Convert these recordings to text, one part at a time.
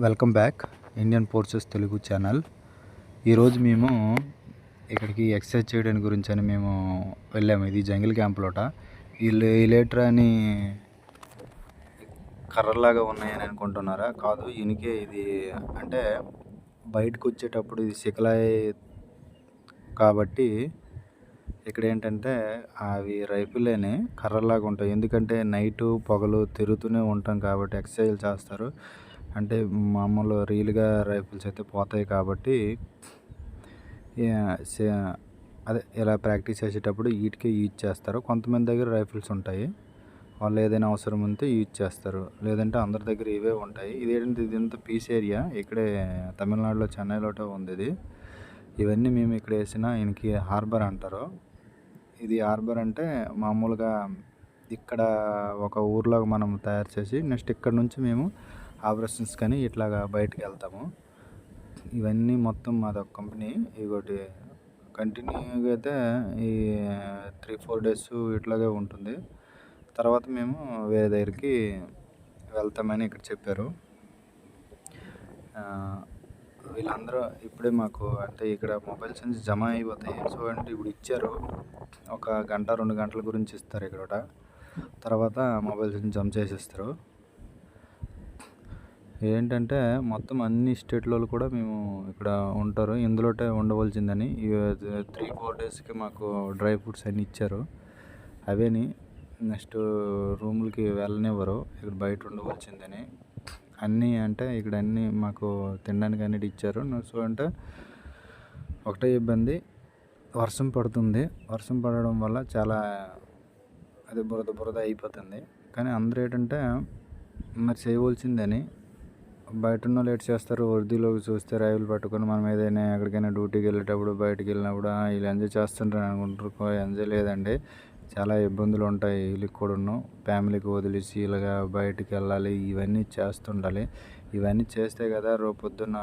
Welcome back. Indian forces Telugu channel. ఈరోజు మేము ఇక్కడికి ఎక్సర్సైజ్ చేయడానికి గురించి అని మేము వెళ్ళాము. ఇది జంగిల్ క్యాంప్లోట. ఈ లేటర్ అని కర్రలాగా ఉన్నాయని అనుకుంటున్నారా? కాదు ఇనికే ఇది అంటే బయటకు వచ్చేటప్పుడు ఇది శిఖలాయ్ కాబట్టి ఇక్కడ ఏంటంటే అవి రైఫిలేనే కర్రలాగా ఉంటాయి. ఎందుకంటే నైటు పొగలు తిరుగుతూనే ఉంటాం కాబట్టి ఎక్సర్సైజ్ చేస్తారు. అంటే మామూలు రియల్గా రైఫిల్స్ అయితే పోతాయి కాబట్టి అదే ఇలా ప్రాక్టీస్ చేసేటప్పుడు వీటికే యూజ్ చేస్తారు. కొంతమంది దగ్గర రైఫిల్స్ ఉంటాయి. వాళ్ళు ఏదైనా అవసరం ఉంటే యూజ్ చేస్తారు. లేదంటే అందరి దగ్గర ఇవే ఉంటాయి. ఇదేంటి ఇది ఇంత పీస్ ఏరియా? ఇక్కడే తమిళనాడులో చెన్నైలో ఉంది ఇది. ఇవన్నీ మేము ఇక్కడ వేసిన ఈయనకి హార్బర్ అంటారు. ఇది హార్బర్ అంటే మామూలుగా ఇక్కడ ఒక ఊర్లో మనం తయారు చేసి నెక్స్ట్ ఇక్కడ నుంచి మేము ఆపరేషన్స్ కానీ ఇట్లాగా బయటకు వెళ్తాము. ఇవన్నీ మొత్తం మాదొక కంపెనీ. ఇగోటి కంటిన్యూగా అయితే ఈ త్రీ ఫోర్ డేస్ ఇట్లాగే ఉంటుంది. తర్వాత మేము వేరే దగ్గరికి వెళ్తామని ఇక్కడ చెప్పారు. వీళ్ళందరూ ఇప్పుడే మాకు అంటే ఇక్కడ మొబైల్స్ నుంచి జమ అయిపోతాయి. సో అంటే ఇప్పుడు ఇచ్చారు. ఒక గంట రెండు గంటల గురించి ఇస్తారు ఇక్కడ తర్వాత మొబైల్స్ నుంచి జమ చేసేస్తారు. ఏంటంటే మొత్తం అన్ని స్టేట్లో కూడా మేము ఇక్కడ ఉంటారు. ఇందులోటే ఉండవలసిందని త్రీ ఫోర్ డేస్కి మాకు డ్రై ఫ్రూట్స్ అన్నీ ఇచ్చారు. అవేని నెక్స్ట్ రూములకి వెళ్ళనివ్వరు. ఇక్కడ బయట ఉండవలసిందని. అన్నీ అంటే ఇక్కడ అన్నీ మాకు తినడానికి అన్నిటి ఇచ్చారు. సో అంటే ఒకటే ఇబ్బంది. వర్షం పడుతుంది. వర్షం పడడం వల్ల చాలా అది బురద బురద అయిపోతుంది. కానీ అందరూ ఏంటంటే మరి చేయవలసిందని బయట ఉన్న లేట్ చేస్తారు వరదీలోకి చూస్తే రైలు పట్టుకొని మనం ఏదైనా ఎక్కడికైనా డ్యూటీకి వెళ్ళేటప్పుడు బయటికి వెళ్ళినప్పుడు వీళ్ళు ఎంజాయ్ చేస్తుంటారు అనుకుంటారు. ఎంజాయ్ లేదండి. చాలా ఇబ్బందులు ఉంటాయి వీళ్ళకి కూడా ఫ్యామిలీకి వదిలేసి ఇలాగా బయటికి వెళ్ళాలి ఇవన్నీ చేస్తుండాలి. ఇవన్నీ చేస్తే కదా పొద్దున్న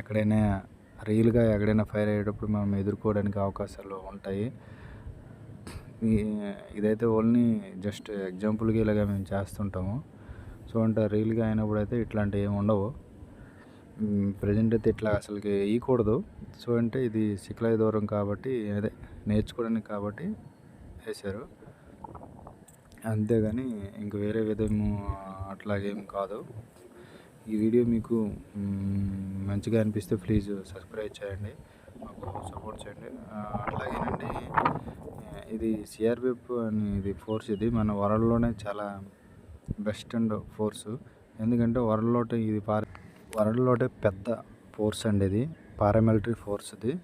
ఎక్కడైనా రియల్గా ఎక్కడైనా ఫైర్ అయ్యేటప్పుడు మనం ఎదుర్కోవడానికి అవకాశాలు ఉంటాయి. ఇదైతే ఓన్లీ జస్ట్ ఎగ్జాంపుల్కి ఇలాగ మేము చేస్తుంటాము. సో అంటే రీల్గా అయినప్పుడు అయితే ఇట్లాంటివి ఏమి ఉండవు ప్రజెంట్ అయితే ఇట్లా అసలుకి వేయకూడదు సో అంటే ఇది శిఖలాయ దూరం కాబట్టి అదే నేర్చుకోవడానికి కాబట్టి వేశారు. అంతేగాని ఇంక వేరే విధము అట్లాగేం కాదు. ఈ వీడియో మీకు మంచిగా అనిపిస్తే ప్లీజ్ సబ్స్క్రైబ్ చేయండి. మాకు సపోర్ట్ చేయండి. అట్లాగేనండి ఇది సిఆర్పిఎఫ్ అని ఇది ఫోర్స్ ఇది. మన వరల్డ్లోనే చాలా బెస్ట్ అండ్ ఫోర్స్. ఎందుకంటే వరల్డ్లోటే ఇది పార వరల్డ్లోటే పెద్ద ఫోర్స్ అండి ఇది. పారామిలిటరీ ఫోర్స్ ఇది.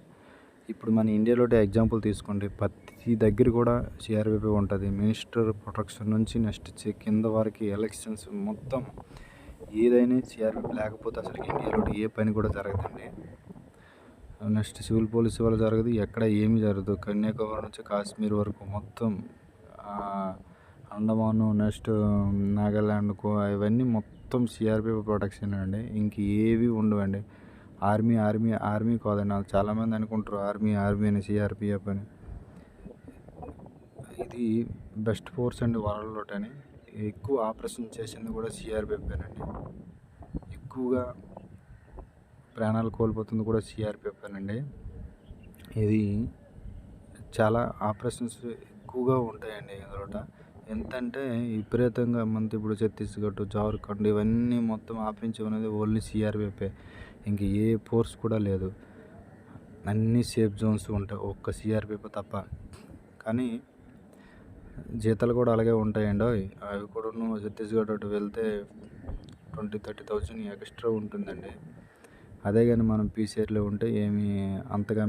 ఇప్పుడు మన ఇండియాలోటే ఎగ్జాంపుల్ తీసుకోండి. ప్రతి దగ్గర కూడా సిఆర్బిపి ఉంటుంది. మినిస్టర్ ప్రొటెక్షన్ నుంచి నెక్స్ట్ కింద వారికి ఎలక్షన్స్ మొత్తం ఏదైనా సిఆర్బిపి లేకపోతే అసలు ఇండియాలో ఏ పని కూడా జరగదండి. నెక్స్ట్ సివిల్ పోలీస్ వల్ల జరగదు. ఎక్కడ ఏమి జరగదు. కన్యాకుమారి నుంచి కాశ్మీర్ వరకు మొత్తం అండమాను నెక్స్ట్ నాగాల్యాండ్కు అవన్నీ మొత్తం సిఆర్పి ప్రొటెక్షన్ అండి. ఇంక ఏవి ఉండవండి. ఆర్మీ ఆర్మీ ఆర్మీ కాదండి. వాళ్ళు చాలామంది అనుకుంటారు ఆర్మీ ఆర్మీ అని సిఆర్పిఎఫ్ అని. ఇది బెస్ట్ ఫోర్స్ అండి వరల్డ్లోటని ఎక్కువ ఆపరేషన్ చేసింది కూడా సిఆర్పిఎఫ్ అండి. ఎక్కువగా ప్రాణాలు కోల్పోతుంది కూడా సిఆర్పిఎఫ్ అండి. ఇది చాలా ఆపరేషన్స్ ఎక్కువగా ఉంటాయండి ఇందులో ఎంత అంటే విపరీతంగా మనకి ఇప్పుడు ఛత్తీస్గఢ్ జార్ఖండ్ ఇవన్నీ మొత్తం ఆపించుకునేది ఓన్లీ సిఆర్పిఎఫ్ఏ ఇంక ఏ ఫోర్స్ కూడా లేదు. అన్ని సేఫ్ జోన్స్ ఉంటాయి. ఒక్క సిఆర్పిఎఫ్ తప్ప. కానీ జీతాలు కూడా అలాగే ఉంటాయండి. అవి కూడా ఛత్తీస్గఢ్ అటు వెళ్తే ట్వంటీ థర్టీ థౌజండ్ ఎక్స్ట్రా ఉంటుందండి. అదే కానీ మనం పీసీఆర్లో ఉంటే ఏమి అంతగా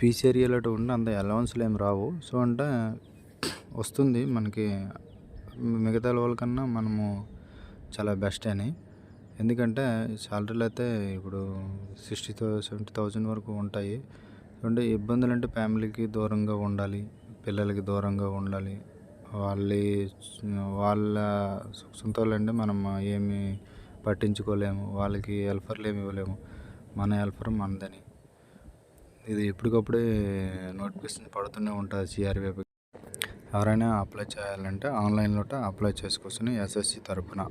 పీస్ ఏరియాలో ఉంటే అంత అలవన్స్లు ఏమి రావు. సో అంటే వస్తుంది. మనకి మిగతా వాళ్ళకన్నా మనము చాలా బెస్ట్ అని. ఎందుకంటే శాలరీలు అయితే ఇప్పుడు సిక్స్టీ థౌ సెవెంటీ థౌజండ్ వరకు ఉంటాయి. అంటే ఇబ్బందులు అంటే ఫ్యామిలీకి దూరంగా ఉండాలి పిల్లలకి దూరంగా ఉండాలి. వాళ్ళ వాళ్ళ సొంతోళ్ళంటే మనం ఏమి పట్టించుకోలేము. వాళ్ళకి హెల్పర్లు ఏమి ఇవ్వలేము. మన హెల్పర్ మనదని. ఇది ఎప్పటికప్పుడే నోటిఫికేషన్ పడుతూనే ఉంటుంది. సిఆర్వీ ఎవరైనా అప్లై చేయాలంటే ఆన్లైన్లో అప్లై చేసుకోవచ్చు. ఎస్ఎస్సి తరఫున